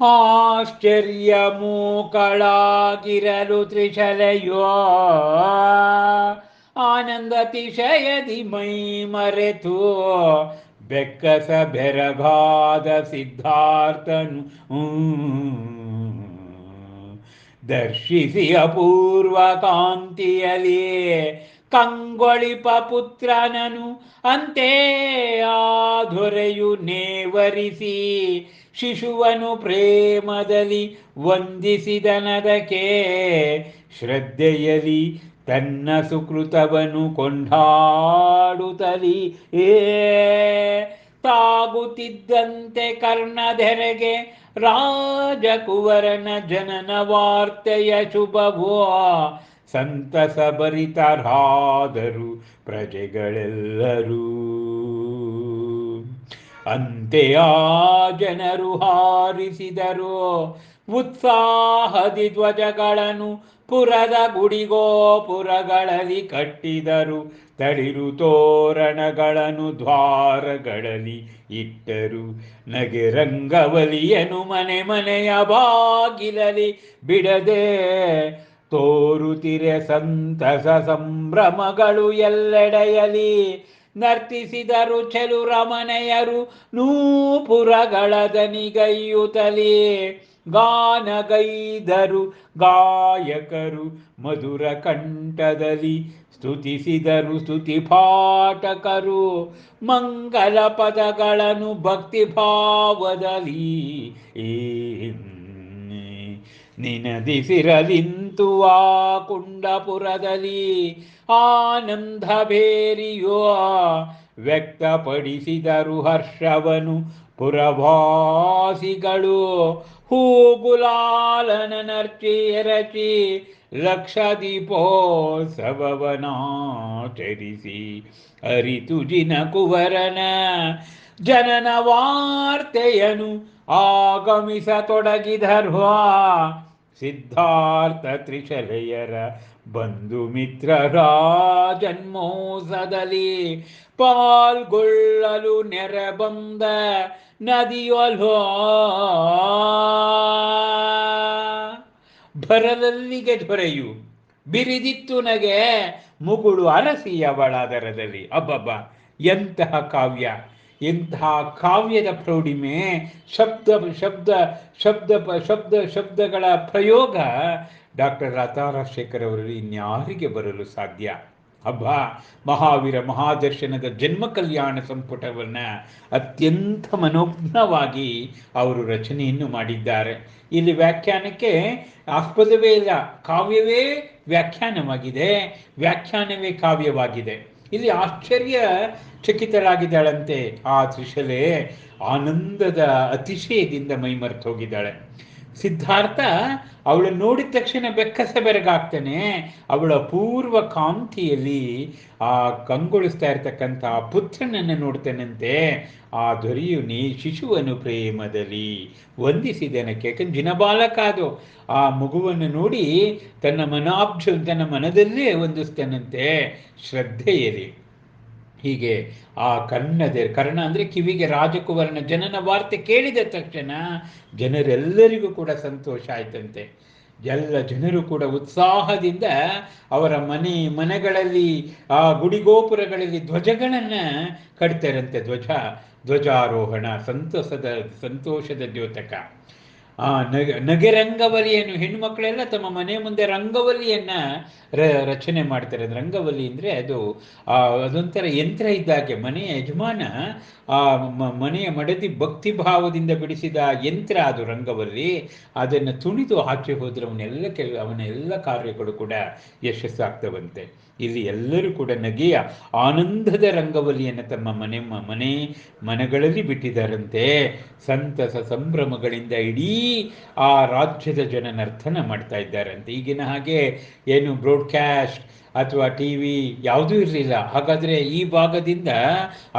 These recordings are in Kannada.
ಆಶ್ಚರ್ಯ ಮೂಕಳಾಗಿರಲು ತ್ರಿಶಲೆಯೋ ಆನಂದ ತಿಶಯದಿ ಮೈ ಮರೆತು ಬೆಕ್ಕಸ ಬೆರಗಾದ ಸಿದ್ಧಾರ್ಥನು ದರ್ಶಿಸಿ ಅಪೂರ್ವ ಕಾಂತಿಯಲಿ ಕಂಗೊಳಿಪ ಪುತ್ರನನು, ಅಂತೆ ಆ ದೊರೆಯು ನೇವರಿಸಿ ಶಿಶುವನು ಪ್ರೇಮದಲ್ಲಿ ವಂದಿಸಿದನದಕ್ಕೆ ಶ್ರದ್ಧೆಯಲ್ಲಿ ತನ್ನ ಸುಕೃತವನು ಕೊಂಡಾಡುತ್ತಲಿ. ಏ, ತಾಗುತ್ತಿದ್ದಂತೆ ಕರ್ಣಧೆರೆಗೆ ರಾಜಕುವರನ ಜನನ ವಾರ್ತೆಯ ಶುಭವೋ. ಸಂತಸ ಭರಿತರಾದರು ಪ್ರಜೆಗಳೆಲ್ಲರೂ ಆ ಜನರು ಹಾರಿಸಿದರು ಉತ್ಸಾಹದಿ ಧ್ವಜಗಳನ್ನು ಪುರದ ಗುಡಿಗೋಪುರಗಳಲ್ಲಿ ಕಟ್ಟಿದರು. ತಳಿರು ತೋರಣಗಳನ್ನು ದ್ವಾರಗಳಲ್ಲಿ ಇಟ್ಟರು. ನಗೆ ರಂಗವಲಿಯನು ಮನೆ ಮನೆಯ ಬಾಗಿಲಲಿ ಬಿಡದೆ ತೋರುತಿರೆ ಸಂತಸ ಸಂಭ್ರಮಗಳು ಎಲ್ಲೆಡೆಯಲಿ ನರ್ತಿಸಿದರು ಚೆಲು ರಮಣೆಯರು ನೂಪುರಗಳ ದನಿಗೈಯುತ್ತಲೇ ಗಾನಗೈದರು ಗಾಯಕರು ಮಧುರ ಕಂಠದಲ್ಲಿ ಸ್ತುತಿಸಿದರು ಸ್ತುತಿ ಪಾಠಕರು ಮಂಗಲ ಪದಗಳನ್ನು ಭಕ್ತಿ ಭಾವದಲ್ಲಿ ನಿನದಿಸಿರಲಿಂತು ಆ ಕುಂಡಪುರದಲ್ಲಿ ಆನಂದ ಬೇರಿಯೋ ವ್ಯಕ್ತಪಡಿಸಿದರು ಹರ್ಷವನು. ಪುರವಾಸಿಗಳು ಹೂಗುಲಾಲನ ನರ್ಚಿ ಎರಚಿ ಲಕ್ಷ ದೀಪೋತ್ಸವವನಾಚರಿಸಿ ಅರಿತು ಜಿನ ಕುವರನ ಜನನ ವಾರ್ತೆಯನು ಆಗಮಿಸತೊಡಗಿದರು ಸಿದ್ಧಾರ್ಥ ತ್ರಿಶಲೆಯರ ಬಂಧು ಮಿತ್ರರ ಜನ್ಮೋಸದಲ್ಲಿ ಪಾಲ್ಗೊಳ್ಳಲು ನೆರೆ ಬಂದ ನದಿಯೊಲೋ ಭರದಲ್ಲಿಗೆ ದೊರೆಯು. ಬಿರಿದಿತ್ತು ನಗೆ ಮುಗುಳು ಅರಸಿಯವಳಾದರದಲ್ಲಿ ಅಬ್ಬಬ್ಬ, ಎಂತಹ ಕಾವ್ಯ. ಎಂತಹ ಕಾವ್ಯದ ಪ್ರೌಢಿಮೆ, ಶಬ್ದ ಶಬ್ದ ಶಬ್ದ ಶಬ್ದ, ಶಬ್ದಗಳ ಪ್ರಯೋಗ ಡಾಕ್ಟರ್ ಲತಾ ರಾಜಶೇಖರ್ ಅವರಲ್ಲಿ ಇನ್ಯಾರಿಗೆ ಬರಲು ಸಾಧ್ಯ? ಹಬ್ಬ ಮಹಾವೀರ ಮಹಾದರ್ಶನದ ಜನ್ಮ ಕಲ್ಯಾಣ ಸಂಪುಟವನ್ನು ಅತ್ಯಂತ ಮನೋಜ್ಞವಾಗಿ ಅವರು ರಚನೆಯನ್ನು ಮಾಡಿದ್ದಾರೆ. ಇಲ್ಲಿ ವ್ಯಾಖ್ಯಾನಕ್ಕೆ ಆಸ್ಪದವೇ ಇಲ್ಲ, ಕಾವ್ಯವೇ ವ್ಯಾಖ್ಯಾನವಾಗಿದೆ, ವ್ಯಾಖ್ಯಾನವೇ ಕಾವ್ಯವಾಗಿದೆ. ಇಲ್ಲಿ ಆಶ್ಚರ್ಯ ಚಕಿತರಾಗಿದ್ದಾಳಂತೆ ಆ ತ್ರಿಶಲೆ. ಆನಂದದ ಅತಿಶಯದಿಂದ ಮೈಮರೆತು ಹೋಗಿದ್ದಾಳೆ ಸಿದ್ಧಾರ್ಥ ಅವಳು ನೋಡಿದ ತಕ್ಷಣ ಬೆಕ್ಕಸ ಬೆರಗಾಗ್ತಾನೆ. ಅವಳ ಪೂರ್ವ ಕಾಂತಿಯಲ್ಲಿ ಆ ಕಂಗೊಳಿಸ್ತಾ ಇರ್ತಕ್ಕಂಥ ಪುತ್ರನನ್ನು ನೋಡ್ತಾನಂತೆ. ಆ ದೊರೆಯು ನೀ ಶಿಶುವನ್ನು ಪ್ರೇಮದಲ್ಲಿ ವಂದಿಸಿದನಕ್ಕೆ ಯಾಕಂದ್ರೆ ಜಿನಬಾಲಕ ಅದು. ಆ ಮಗುವನ್ನು ನೋಡಿ ತನ್ನ ಮನಾಬ್ಜ, ತನ್ನ ಮನದಲ್ಲೇ ವಂದಿಸ್ತಾನಂತೆ. ಶ್ರದ್ಧೆಯಲ್ಲಿ. ಹೀಗೆ ಆ ಕರ್ಣದ ಕರ್ಣ ಅಂದರೆ ಕಿವಿಗೆ ರಾಜಕುವರ್ಣ ಜನನ ವಾರ್ತೆ ಕೇಳಿದ ತಕ್ಷಣ ಜನರೆಲ್ಲರಿಗೂ ಕೂಡ ಸಂತೋಷ ಆಯ್ತಂತೆ. ಎಲ್ಲ ಜನರು ಕೂಡ ಉತ್ಸಾಹದಿಂದ ಅವರ ಮನೆ, ಮನೆಗಳಲ್ಲಿ, ಆ ಗುಡಿಗೋಪುರಗಳಲ್ಲಿ ಧ್ವಜಗಳನ್ನು ಕಟ್ತಾರಂತೆ ಧ್ವಜ. ಧ್ವಜಾರೋಹಣ ಸಂತಸದ ಸಂತೋಷದ ದ್ಯೋತಕ. ಆ, ನಗ ನಗೆ ರಂಗವಲಿಯನ್ನು ಹೆಣ್ಣುಮಕ್ಕಳೆಲ್ಲ ತಮ್ಮ ಮನೆ ಮುಂದೆ ರಂಗವಲಿಯನ್ನ ರ, ರಚನೆ ಮಾಡ್ತಾರೆ. ಅದು ರಂಗವಲಿ ಅಂದ್ರೆ ಅದು, ಆ, ಅದೊಂಥರ ಯಂತ್ರ ಇದ್ದಾಗೆ ಮನೆಯ ಯಜಮಾನ, ಆ ಮನೆಯ ಮಡದಿ ಭಕ್ತಿ ಭಾವದಿಂದ ಬಿಡಿಸಿದ ಯಂತ್ರ ಅದು ರಂಗವಲ್ಲಿ ಅದನ್ನು ತುಣಿದು ಹಾಕಿ ಹೋದ್ರೆ ಅವನೆಲ್ಲ ಕೆಲ ಅವನ ಎಲ್ಲ ಕಾರ್ಯಗಳು ಕೂಡ ಯಶಸ್ಸಾಗ್ತವಂತೆ. ಇಲ್ಲಿ ಎಲ್ಲರೂ ಕೂಡ ನಗೆಯ ಆನಂದದ ರಂಗವಲಿಯನ್ನು ತಮ್ಮ ಮನೆ ಮನೆ ಮನಗಳಲ್ಲಿ ಬಿಟ್ಟಿದ್ದಾರಂತೆ ಸಂತಸ ಸಂಭ್ರಮಗಳಿಂದ ಇಡೀ ಆ ರಾಜ್ಯದ ಜನ ನರ್ತನ ಮಾಡ್ತಾ ಇದ್ದಾರಂತೆ ಈಗಿನ ಹಾಗೆ ಏನು ಬ್ರಾಡ್ಕ್ಯಾಸ್ಟ್ ಅಥವಾ ಟಿ ವಿ ಯಾವುದೂ ಇರಲಿಲ್ಲ. ಹಾಗಾದರೆ ಈ ಭಾಗದಿಂದ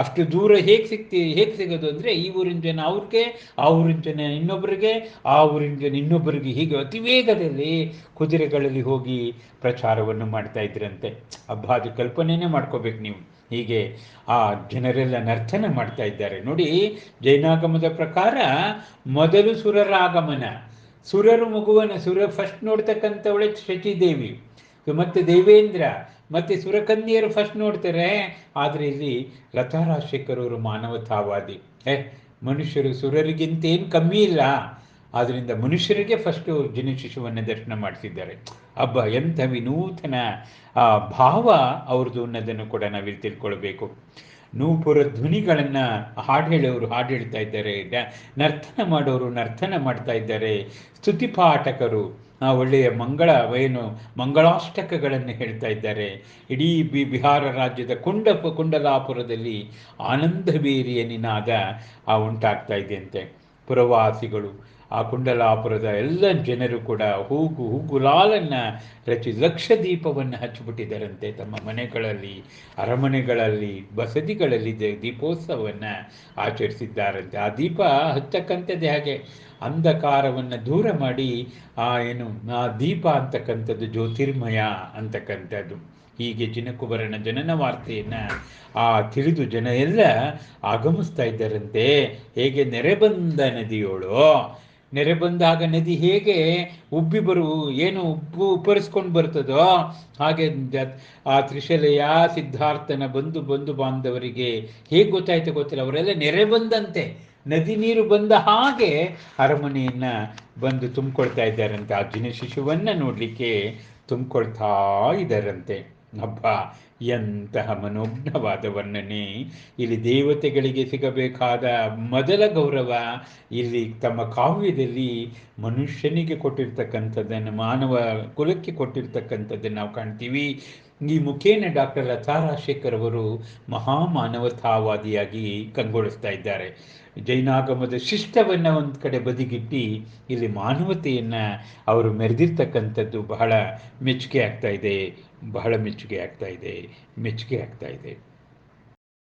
ಅಷ್ಟು ದೂರ ಹೇಗೆ ಸಿಗ್ತಿ ಹೇಗೆ ಸಿಗೋದು ಅಂದರೆ ಈ ಊರಿನ ಜನ ಅವ್ರಿಗೆ, ಆ ಊರಿನ ಜನ ಇನ್ನೊಬ್ಬರಿಗೆ ಆ ಊರಿನ ಜನ ಇನ್ನೊಬ್ಬರಿಗೆ ಹೀಗೆ ಅತಿ ವೇಗದಲ್ಲಿ ಕುದುರೆಗಳಲ್ಲಿ ಹೋಗಿ ಪ್ರಚಾರವನ್ನು ಮಾಡ್ತಾ ಇದ್ರಂತೆ. ಹಬ್ಬ ಅದು ಕಲ್ಪನೆನೇ ಮಾಡ್ಕೋಬೇಕು ನೀವು. ಹೀಗೆ ಆ ಜನರೆಲ್ಲ ನರ್ತನ ಮಾಡ್ತಾ ಇದ್ದಾರೆ. ನೋಡಿ, ಜೈನಾಗಮದ ಪ್ರಕಾರ ಮೊದಲು ಸುರರ ಆಗಮನ, ಸುರರು ಮಗುವನ ಸುರ ಫಸ್ಟ್ ನೋಡ್ತಕ್ಕಂಥವಳೆ ಶಚಿದೇವಿ, ಮತ್ತೆ ದೇವೇಂದ್ರ, ಮತ್ತೆ ಸುರಕನ್ಯರು ಫಸ್ಟ್ ನೋಡ್ತಾರೆ. ಆದರೆ ಇಲ್ಲಿ ಲತಾ ರಾಜಶೇಖರ್ ಅವರು ಮಾನವತಾವಾದಿ. ಏ, ಮನುಷ್ಯರು ಸುರರಿಗಿಂತೇನು ಕಮ್ಮಿ ಇಲ್ಲ. ಆದ್ದರಿಂದ ಮನುಷ್ಯರಿಗೆ ಫಸ್ಟು ಜಿನ ಶಿಶುವನ್ನು ದರ್ಶನ ಮಾಡಿಸಿದ್ದಾರೆ. ಹಬ್ಬ ಎಂಥ ವಿನೂತನ, ಆ ಭಾವ ಅವ್ರದ್ದು ಅನ್ನೋದನ್ನು ಕೂಡ ನಾವಿಲ್ಲಿ ತಿಳ್ಕೊಳ್ಬೇಕು. ನೂಪುರ ಧ್ವನಿಗಳನ್ನು ಹಾಡು ಹೇಳೋರು ಹಾಡು ಹೇಳ್ತಾ ಇದ್ದಾರೆ ನರ್ತನ ಮಾಡೋರು ನರ್ತನ ಮಾಡ್ತಾ ಇದ್ದಾರೆ. ಸ್ತುತಿಪಾಠಕರು ಒಳ್ಳೆಯ ಮಂಗಳ, ಏನು, ಮಂಗಳಾಷ್ಟಕಗಳನ್ನು ಹೇಳ್ತಾ ಇದ್ದಾರೆ. ಇಡೀ ಬಿ, ಬಿಹಾರ ರಾಜ್ಯದ ಕುಂಡ, ಕುಂಡಲಾಪುರದಲ್ಲಿ ಆನಂದಬೇರಿಯ ನಿನಾದ ಆ ಉಂಟಾಗ್ತಾ ಇದೆಯಂತೆ ಪುರವಾಸಿಗಳು ಆ ಕುಂಡಲಾಪುರದ ಎಲ್ಲ ಜನರು ಕೂಡ ಹೂಗು ಹೂಗುಲಾಲನ್ನು ರಚಿ ಲಕ್ಷ ದೀಪವನ್ನು ಹಚ್ಚಿಬಿಟ್ಟಿದ್ದಾರಂತೆ. ತಮ್ಮ ಮನೆಗಳಲ್ಲಿ, ಅರಮನೆಗಳಲ್ಲಿ, ಬಸದಿಗಳಲ್ಲಿ ದೀಪೋತ್ಸವವನ್ನು ಆಚರಿಸಿದ್ದಾರಂತೆ. ಆ ದೀಪ ಹಚ್ಚಕ್ಕಂಥದ್ದು ಹಾಗೆ ಅಂಧಕಾರವನ್ನು ದೂರ ಮಾಡಿ, ಆ ಏನು, ಆ ದೀಪ ಅಂತಕ್ಕಂಥದ್ದು ಜ್ಯೋತಿರ್ಮಯ ಅಂತಕ್ಕಂಥದ್ದು. ಹೀಗೆ ಜಿನಕುಬರನ ಜನನ ವಾರ್ತೆಯನ್ನು ಆ ತಿಳಿದು ಜನ ಎಲ್ಲ ಆಗಮಿಸ್ತಾ ಇದ್ದಾರಂತೆ. ಹೇಗೆ ನೆರೆ ಬಂದ ನದಿಯೋಳು ನೆರೆ ಬಂದಾಗ ನದಿ ಹೇಗೆ ಉಬ್ಬಿ ಬರು, ಏನು ಉಬ್ಬು ಉಪ್ಪರಿಸ್ಕೊಂಡು ಬರ್ತದೋ ಹಾಗೆ ಆ ತ್ರಿಶಲೆಯ, ಸಿದ್ಧಾರ್ಥನ ಬಂಧು ಬಂಧು ಬಾಂಧವರಿಗೆ ಹೇಗೆ ಗೊತ್ತಾಯ್ತು ಗೊತ್ತಿಲ್ಲ. ಅವರೆಲ್ಲ ನೆರೆ ಬಂದಂತೆ. ನದಿ ನೀರು ಬಂದ ಹಾಗೆ ಅರಮನೆಯನ್ನ ಬಂದು ತುಂಬಿಕೊಳ್ತಾ ಇದ್ದಾರಂತೆ. ಆ ಜಿನ ಶಿಶುವನ್ನ ನೋಡ್ಲಿಕ್ಕೆ ತುಂಬಿಕೊಳ್ತಾ ಇದ್ದಾರಂತೆ. ಹಬ್ಬ ಎಂತಹ ಮನೋಜ್ಞವಾದ ವರ್ಣನೆ. ಇಲ್ಲಿ ದೇವತೆಗಳಿಗೆ ಸಿಗಬೇಕಾದ ಮೊದಲ ಗೌರವ ಇಲ್ಲಿ ತಮ್ಮ ಕಾವ್ಯದಲ್ಲಿ ಮನುಷ್ಯನಿಗೆ ಕೊಟ್ಟಿರ್ತಕ್ಕಂಥದ್ದನ್ನು, ಮಾನವ ಕುಲಕ್ಕೆ ಕೊಟ್ಟಿರ್ತಕ್ಕಂಥದ್ದನ್ನು ನಾವು ಕಾಣ್ತೀವಿ. ಈ ಮುಖೇನ ಡಾಕ್ಟರ್ ಲತಾ ರಾಜಶೇಖರ್ ಅವರು ಮಹಾಮಾನವತಾವಾದಿಯಾಗಿ ಕಂಗೊಳಿಸ್ತಾ ಇದ್ದಾರೆ. ಜೈನಾಗಮದ ಶಿಷ್ಟವನ್ನು ಒಂದು ಕಡೆ ಬದಿಗಿಟ್ಟು ಇಲ್ಲಿ ಮಾನವತೆಯನ್ನು ಅವರು ಮೆರೆದಿರ್ತಕ್ಕಂಥದ್ದು ಬಹಳ ಮೆಚ್ಚುಗೆ ಆಗ್ತಾ ಇದೆ. ಬಹಳ ಮೆಚ್ಚುಗೆ ಆಗ್ತಾ ಇದೆ ಮೆಚ್ಚುಗೆ ಆಗ್ತಾ ಇದೆ.